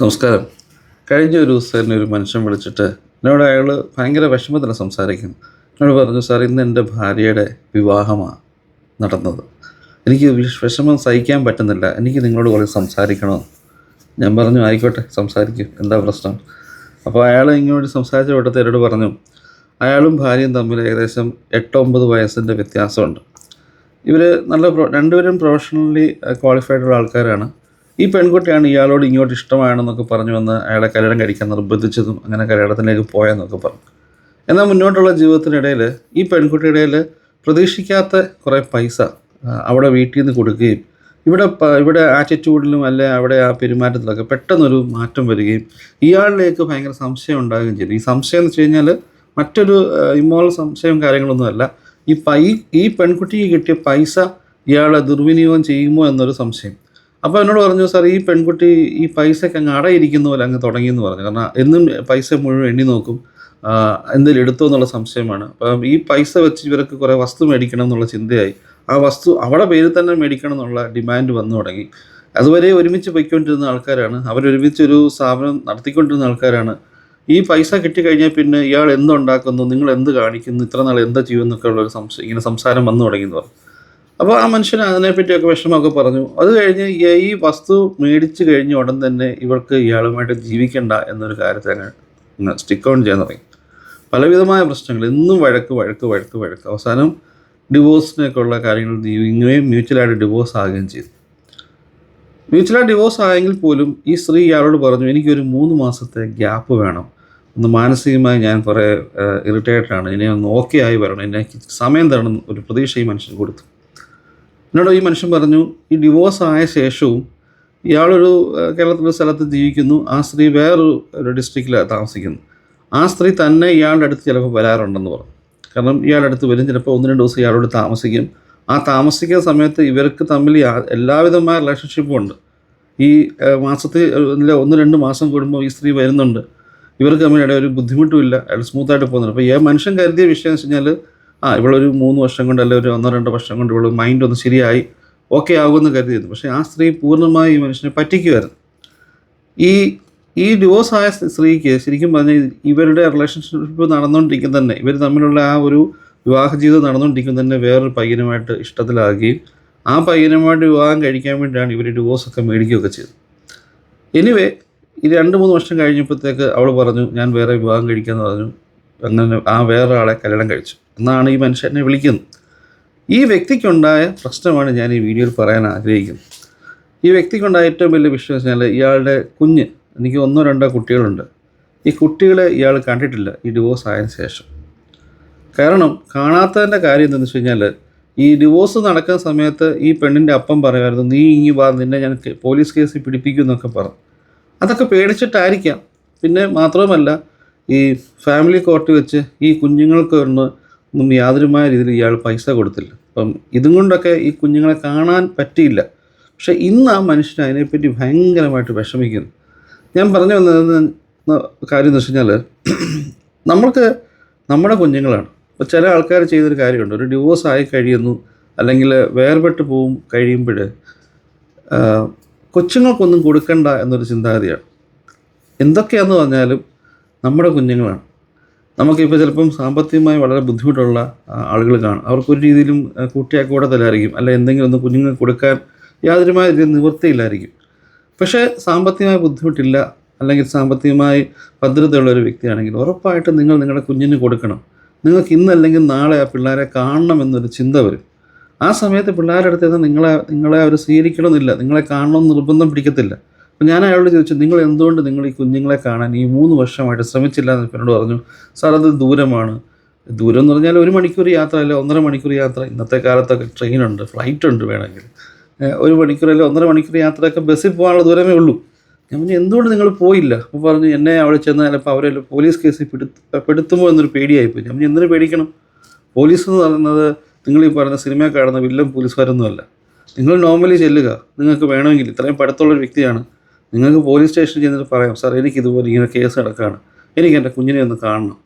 നമസ്കാരം. കഴിഞ്ഞ ഒരു ദിവസം എന്നെ ഒരു മനുഷ്യൻ വിളിച്ചിട്ട് എന്നോട് അയാൾ ഭയങ്കര വിഷമത്തിൽ സംസാരിക്കുന്നു. എന്നോട് പറഞ്ഞു സാർ ഇന്ന് എന്റെ ഭാര്യയുടെ വിവാഹമാണ് നടന്നത്. എനിക്ക് വിഷ- വിഷമം സഹിക്കാൻ പറ്റുന്നില്ല. എനിക്ക് നിങ്ങളോട് കുറേ സംസാരിക്കണോ? ഞാൻ പറഞ്ഞു ആയിക്കോട്ടെ സംസാരിക്കും. എന്താ പ്രശ്നം? അപ്പോൾ അയാൾ ഇങ്ങോട്ട് സംസാരിച്ച വട്ടത്തെ എന്നോട് പറഞ്ഞു അയാളും ഭാര്യയും തമ്മിൽ ഏകദേശം എട്ടൊമ്പത് വയസ്സിന്റെ വ്യത്യാസമുണ്ട്. ഇവർ നല്ല പ്രൊ- രണ്ടുപേരും പ്രൊഫഷണലി ക്വാളിഫൈഡ് ഉള്ള ആൾക്കാരാണ്. ഈ പെൺകുട്ടിയാണ് ഇയാളോട് ഇങ്ങോട്ട് ഇഷ്ടമാണെന്നൊക്കെ പറഞ്ഞു വന്ന് അയാളെ കല്യാണം കഴിക്കാൻ നിർബന്ധിച്ചതും അങ്ങനെ കല്യാണത്തിലേക്ക് പോയെന്നൊക്കെ പറഞ്ഞു. എന്നാൽ മുന്നോട്ടുള്ള ജീവിതത്തിനിടയിൽ ഈ പെൺകുട്ടിയുടെ പ്രതീക്ഷിക്കാത്ത കുറേ പൈസ അവിടെ വീട്ടിൽ നിന്ന് കൊടുക്കുകയും ഇവിടെ ഇവിടെ ആറ്റിറ്റ്യൂഡിലും അല്ലെ അവിടെ ആ പെരുമാറ്റത്തിലൊക്കെ പെട്ടെന്നൊരു മാറ്റം വരികയും ഇയാളിലേക്ക് ഭയങ്കര സംശയം ഉണ്ടാകുകയും ചെയ്തു. ഈ സംശയം എന്ന് വെച്ച് കഴിഞ്ഞാൽ മറ്റൊരു ഇമോൾ സംശയം കാര്യങ്ങളൊന്നുമല്ല. ഈ പൈ ഈ പെൺകുട്ടിക്ക് കിട്ടിയ പൈസ ഇയാളെ ദുർവിനിയോഗം ചെയ്യുമോ എന്നൊരു സംശയം. അപ്പോൾ എന്നോട് പറഞ്ഞു സാർ ഈ പെൺകുട്ടി ഈ പൈസയ്ക്ക് അങ്ങ് അടയിരിക്കുന്ന പോലെ അങ്ങ് തുടങ്ങിയെന്ന് പറഞ്ഞു. കാരണം എന്നും പൈസ മുഴുവൻ എണ്ണി നോക്കും. എന്തെങ്കിലും എടുത്തോ എന്നുള്ള സംശയമാണ്. അപ്പം ഈ പൈസ വെച്ച് ഇവർക്ക് കുറേ വസ്തു മേടിക്കണം എന്നുള്ള ചിന്തയായി. ആ വസ്തു അവിടെ പേരിൽ തന്നെ മേടിക്കണം എന്നുള്ള ഡിമാൻഡ് വന്നു തുടങ്ങി. അതുവരെ ഒരുമിച്ച് പോയിക്കൊണ്ടിരുന്ന ആൾക്കാരാണ്. അവരൊരുമിച്ച് ഒരു സ്ഥാപനം നടത്തിക്കൊണ്ടിരുന്ന ആൾക്കാരാണ്. ഈ പൈസ കിട്ടിക്കഴിഞ്ഞാൽ പിന്നെ ഇയാൾ എന്തുണ്ടാക്കുന്നു? നിങ്ങൾ എന്ത് കാണിക്കുന്നു? ഇത്ര നാൾ എന്താ ചെയ്യുമെന്നൊക്കെ ഉള്ള ഒരു സംശയം ഇങ്ങനെ സംസാരം വന്നു തുടങ്ങി എന്ന് പറഞ്ഞു. അപ്പോൾ ആ മനുഷ്യൻ അതിനെപ്പറ്റിയൊക്കെ വിഷമമൊക്കെ പറഞ്ഞു. അത് കഴിഞ്ഞ് ഈ- വസ്തു മേടിച്ചു കഴിഞ്ഞ ഉടൻ തന്നെ ഇവർക്ക് ഇയാളുമായിട്ട് ജീവിക്കണ്ട എന്നൊരു കാര്യത്തെ അങ്ങ് സ്റ്റിക്ക് ഓൺ ചെയ്യാൻ തുടങ്ങി. പലവിധമായ പ്രശ്നങ്ങൾ. എന്നും വഴക്ക് വഴക്ക് വഴക്ക് വഴക്ക്. അവസാനം ഡിവോഴ്സിനൊക്കെ ഉള്ള കാര്യങ്ങൾ ഇങ്ങനെയും മ്യൂച്വലായിട്ട് ഡിവോഴ്സ് ആകുകയും ചെയ്തു. മ്യൂച്വലായിട്ട് ഡിവോഴ്സ് ആയെങ്കിൽ പോലും ഈ സ്ത്രീ ഇയാളോട് പറഞ്ഞു എനിക്കൊരു മൂന്ന് മാസത്തെ ഗ്യാപ്പ് വേണം. ഒന്ന് മാനസികമായി ഞാൻ കുറേ ഇറിറ്റേറ്റഡ് ആണ്. ഇനി ഒന്ന് ഓക്കെ ആയി വരണം. എനിക്ക് സമയം തരണം ഒരു പ്രതീക്ഷ ഈ മനുഷ്യൻ കൊടുത്തു. എന്നോട് ഈ മനുഷ്യൻ പറഞ്ഞു ഈ ഡിവോഴ്സ് ആയ ശേഷവും ഇയാളൊരു കേരളത്തിലൊരു സ്ഥലത്ത് ജീവിക്കുന്നു. ആ സ്ത്രീ വേറൊരു ഒരു ഡിസ്ട്രിക്റ്റിൽ താമസിക്കുന്നു. ആ സ്ത്രീ തന്നെ ഇയാളുടെ അടുത്ത് ചിലപ്പോൾ വരാറുണ്ടെന്ന് പറഞ്ഞു. കാരണം ഇയാളുടെ അടുത്ത് വരും. ചിലപ്പോൾ ഒന്ന് രണ്ട് ദിവസം ഇയാളോട് താമസിക്കും. ആ താമസിക്കുന്ന സമയത്ത് ഇവർക്ക് തമ്മിൽ എല്ലാവിധമായ റിലേഷൻഷിപ്പും ഉണ്ട്. ഈ മാസത്തിൽ ഒന്ന് രണ്ട് മാസം കൂടുമ്പോൾ ഈ സ്ത്രീ വരുന്നുണ്ട്. ഇവർക്ക് തമ്മിൽ ഒരു ബുദ്ധിമുട്ടും ഇല്ല. അയാൾ സ്മൂത്തായിട്ട് പോകുന്നുണ്ട്. അപ്പോൾ ഈ മനുഷ്യൻ കരുതിയ വിഷയം എന്ന് വെച്ച് കഴിഞ്ഞാൽ ആ ഇവളൊരു മൂന്ന് വർഷം കൊണ്ട് അല്ലെങ്കിൽ ഒരു ഒന്നോ രണ്ടോ വർഷം കൊണ്ട് ഇവൾ മൈൻഡ് ഒന്ന് ശരിയായി ഓക്കെ ആകുമെന്ന് കരുതിയിരുന്നു. പക്ഷേ ആ സ്ത്രീ പൂർണമായി ഈ മനുഷ്യനെ പറ്റിക്കുമായിരുന്നു ഈ ഈ ഡിവോഴ്സ് ആയ സ്ത്രീക്ക് ശരിക്കും പറഞ്ഞാൽ ഇവരുടെ റിലേഷൻഷിപ്പ് നടന്നുകൊണ്ടിരിക്കുന്ന തന്നെ. ഇവർ തമ്മിലുള്ള ആ ഒരു വിവാഹ ജീവിതം നടന്നുകൊണ്ടിരിക്കുന്ന തന്നെ വേറൊരു പയ്യനുമായിട്ട് ഇഷ്ടത്തിലാകുകയും ആ പയ്യനുമായിട്ട് വിവാഹം കഴിക്കാൻ വേണ്ടിയാണ് ഇവർ ഡിവോഴ്സൊക്കെ മേടിക്കുകയൊക്കെ ചെയ്തത്. എനിവേ ഈ രണ്ട് മൂന്ന് വർഷം കഴിഞ്ഞപ്പോഴത്തേക്ക് അവൾ പറഞ്ഞു ഞാൻ വേറെ വിവാഹം കഴിക്കാമെന്ന് പറഞ്ഞു. അങ്ങനെ ആ വേറെ ആളെ കല്യാണം കഴിച്ചു. എന്നാണ് ഈ മനുഷ്യനെ വിളിക്കുന്നത്. ഈ വ്യക്തിക്കുണ്ടായ പ്രശ്നമാണ് ഞാൻ ഈ വീഡിയോയിൽ പറയാൻ ആഗ്രഹിക്കുന്നത്. ഈ വ്യക്തിക്കുണ്ടായ ഏറ്റവും വലിയ വിഷയം എന്ന് വെച്ചാൽ ഇയാളുടെ കുഞ്ഞ് എനിക്ക് ഒന്നോ രണ്ടോ കുട്ടികളുണ്ട്. ഈ കുട്ടികളെ ഇയാൾ കണ്ടിട്ടില്ല ഈ ഡിവോഴ്സ് ആയതിനു ശേഷം. കാരണം കാണാത്തതിന്റെ കാര്യം എന്താണെന്ന് വെച്ച് കഴിഞ്ഞാൽ ഈ ഡിവോഴ്സ് നടക്കുന്ന സമയത്ത് ഈ പെണ്ണിന്റെ അപ്പം പറയുമായിരുന്നു നീ ഇങ്ങി വാ നിന്നെ ഞാൻ പോലീസ് കേസിൽ പിടിപ്പിക്കും എന്നൊക്കെ പറഞ്ഞു. അതൊക്കെ പേടിച്ചിട്ടായിരിക്കാം. പിന്നെ മാത്രവുമല്ല ഈ ഫാമിലി കോർട്ട് വെച്ച് ഈ കുഞ്ഞുങ്ങൾക്ക് ഒന്ന് ഒന്നും യാതൊരുമായ രീതിയിൽ ഇയാൾ പൈസ കൊടുത്തില്ല. അപ്പം ഇതും കൊണ്ടൊക്കെ ഈ കുഞ്ഞുങ്ങളെ കാണാൻ പറ്റിയില്ല. പക്ഷെ ഇന്ന് ആ മനുഷ്യൻ അതിനെപ്പറ്റി ഭയങ്കരമായിട്ട് വിഷമിക്കുന്നു. ഞാൻ പറഞ്ഞു വന്നത് കാര്യം എന്ന് വെച്ച് കഴിഞ്ഞാൽ നമ്മൾക്ക് നമ്മുടെ കുഞ്ഞുങ്ങളാണ്. ഇപ്പോൾ ചില ആൾക്കാർ ചെയ്തൊരു കാര്യമുണ്ട്. ഒരു ഡിവോഴ്സ് ആയി കഴിയുന്നു അല്ലെങ്കിൽ വേർപെട്ട് പോവും കഴിയുമ്പോൾ കൊച്ചുങ്ങൾക്കൊന്നും കൊടുക്കണ്ട എന്നൊരു ചിന്താഗതിയാണ്. എന്തൊക്കെയാണെന്ന് പറഞ്ഞാലും നമ്മുടെ കുഞ്ഞുങ്ങളാണ്. നമുക്കിപ്പോൾ ചിലപ്പം സാമ്പത്തികമായി വളരെ ബുദ്ധിമുട്ടുള്ള ആളുകൾ കാണും. അവർക്ക് ഒരു രീതിയിലും ആ, കൂട്ടിയാക്കി കൂടത്തില്ലായിരിക്കും അല്ല എന്തെങ്കിലും ഒന്ന് കുഞ്ഞുങ്ങൾക്ക് കൊടുക്കാൻ യാതൊരുമായ നിവൃത്തിയില്ലായിരിക്കും. പക്ഷേ സാമ്പത്തികമായ ബുദ്ധിമുട്ടില്ല അല്ലെങ്കിൽ സാമ്പത്തികമായി ഭദ്രതയുള്ള ഒരു വ്യക്തിയാണെങ്കിൽ ഉറപ്പായിട്ടും നിങ്ങൾ നിങ്ങളുടെ കുഞ്ഞിന് കൊടുക്കണം. നിങ്ങൾക്ക് ഇന്നല്ലെങ്കിൽ നാളെ ആ പിള്ളേരെ കാണണം എന്നൊരു ചിന്ത വരും. ആ സമയത്ത് പിള്ളേരുടെ അടുത്ത് നിങ്ങളെ നിങ്ങളെ അവർ സ്വീകരിക്കണമെന്നില്ല. നിങ്ങളെ കാണണമെന്ന് നിർബന്ധം പിടിക്കത്തില്ല. ഞാൻ അയാളോട് ചോദിച്ചു നിങ്ങൾ എന്തുകൊണ്ട് നിങ്ങൾ ഈ കുഞ്ഞുങ്ങളെ കാണാൻ ഈ മൂന്ന് വർഷമായിട്ട് ശ്രമിച്ചില്ല? എന്ന് എന്നോട് പറഞ്ഞു സാർ അത് ദൂരമാണ്. ദൂരം എന്ന് പറഞ്ഞാൽ ഒരു മണിക്കൂർ യാത്ര അല്ല ഒന്നര മണിക്കൂർ യാത്ര. ഇന്നത്തെ കാലത്തൊക്കെ ട്രെയിനുണ്ട് ഫ്ലൈറ്റ് ഉണ്ട് വേണമെങ്കിൽ. ഒരു മണിക്കൂർ അല്ല ഒന്നര മണിക്കൂർ യാത്രയൊക്കെ ബസ്സിൽ പോകാനുള്ള ദൂരമേ ഉള്ളൂ. ഞാൻ പറഞ്ഞു എന്തുകൊണ്ട് നിങ്ങൾ പോയില്ല? അപ്പോൾ പറഞ്ഞു എന്നെ അവിടെ ചെന്നാൽ ചിലപ്പോൾ അവരെ പോലീസ് കേസിൽ പെടുത്തു പെടുത്തുമോ എന്നൊരു പേടിയായിപ്പോയി. ഞാൻ പറഞ്ഞു എന്തിനു പേടിക്കണം? പോലീസ് എന്ന് പറയുന്നത് നിങ്ങൾ ഈ പറയുന്ന സിനിമ കാണുന്ന വില്ലൻ പോലീസുകാരൊന്നുമല്ല. നിങ്ങൾ നോർമലി ചെല്ലുക. നിങ്ങൾക്ക് വേണമെങ്കിൽ ഇത്രയും പടത്തുള്ളൊരു വ്യക്തിയാണ്. നിങ്ങൾക്ക് പോലീസ് സ്റ്റേഷനിൽ ചെന്നിട്ട് പറയാം സാർ എനിക്ക് ഇതുപോലെ ഇങ്ങനെ കേസ് നടക്കുകയാണ് എനിക്ക് എന്റെ കുഞ്ഞിനെ ഒന്ന് കാണണം.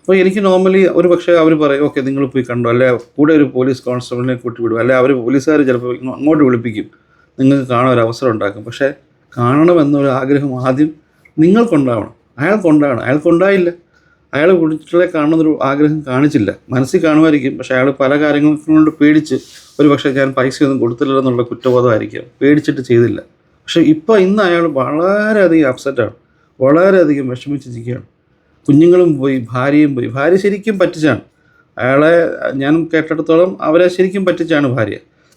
അപ്പോൾ എനിക്ക് നോർമലി ഒരു പക്ഷേ അവർ പറയും ഓക്കെ നിങ്ങൾ പോയി കണ്ടോ? അല്ലെ കൂടെ ഒരു പോലീസ് കോൺസ്റ്റബിളിനെ കൂട്ടി വിടും അല്ലെ അവർ പോലീസുകാർ ചിലപ്പോൾ അങ്ങോട്ട് വിളിപ്പിക്കും. നിങ്ങൾക്ക് കാണാൻ ഒരു അവസരം ഉണ്ടാക്കും. പക്ഷേ കാണണമെന്നൊരു ആഗ്രഹം ആദ്യം നിങ്ങൾക്കുണ്ടാവണം. അയാൾക്കുണ്ടാവണം. അയാൾക്കുണ്ടായില്ല. അയാൾ കുട്ടികളെ കാണണമെന്നൊരു ആഗ്രഹം കാണിച്ചില്ല. മനസ്സിൽ കാണുമായിരിക്കും. പക്ഷേ അയാൾ പല കാര്യങ്ങളും കൊണ്ട് പേടിച്ച് ഒരു പക്ഷേ ഞാൻ പൈസയൊന്നും കൊടുത്തില്ല എന്നുള്ള കുറ്റബോധമായിരിക്കും. പേടിച്ചിട്ട് ചെയ്തില്ല. പക്ഷേ ഇപ്പോൾ ഇന്ന് അയാൾ വളരെയധികം അപ്സെറ്റാണ് വളരെയധികം വിഷമിച്ചിരിക്കുകയാണ്. കുഞ്ഞുങ്ങളും പോയി ഭാര്യയും പോയി. ഭാര്യ ശരിക്കും പറ്റിച്ചാണ്. അയാളെ ഞാൻ കേട്ടിടത്തോളം അവരെ ശരിക്കും പറ്റിച്ചാണ് ഭാര്യ.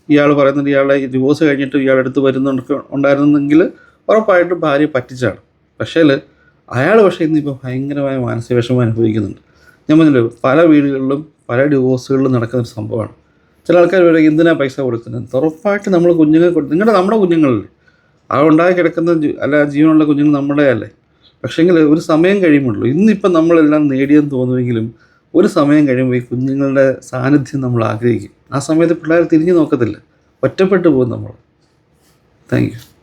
ഇയാൾ പറയുന്നത് ഇയാളെ ഡിവോഴ്സ് കഴിഞ്ഞിട്ട് ഇയാൾ എടുത്ത് വരുന്നുണ്ട് ഉണ്ടായിരുന്നെങ്കിൽ ഉറപ്പായിട്ടും ഭാര്യ പറ്റിച്ചാണ്. പക്ഷേ അയാൾ പക്ഷേ ഇന്നിപ്പോൾ ഭയങ്കരമായ മാനസിക വിഷമം അനുഭവിക്കുന്നുണ്ട്. ഞാൻ പറഞ്ഞല്ലോ പല വീടുകളിലും പല ഡിവോഴ്സുകളിലും നടക്കുന്ന സംഭവമാണ്. ചില ആൾക്കാർ വരെ എന്തിനാണ് പൈസ കൊടുക്കുന്നത്? ഉറപ്പായിട്ട് നമ്മൾ കുഞ്ഞുങ്ങൾ കൊടുത്ത് നിങ്ങളുടെ നമ്മുടെ കുഞ്ഞുങ്ങളല്ലേ? ആ ഉണ്ടായി കിടക്കുന്ന അല്ല ജീവനുള്ള കുഞ്ഞുങ്ങൾ നമ്മുടെ അല്ലേ പക്ഷേങ്കിൽ ഒരു സമയം കഴിയുമുള്ളൂ ഇന്നിപ്പം നമ്മളെല്ലാം നേടിയെന്ന് തോന്നുമെങ്കിലും ഒരു സമയം കഴിയുമ്പോൾ ഈ കുഞ്ഞുങ്ങളുടെ സാന്നിധ്യം നമ്മൾ ആഗ്രഹിക്കും. ആ സമയത്ത് പിള്ളേർ തിരിഞ്ഞു നോക്കത്തില്ല. ഒറ്റപ്പെട്ടു പോകും നമ്മൾ. Thank you.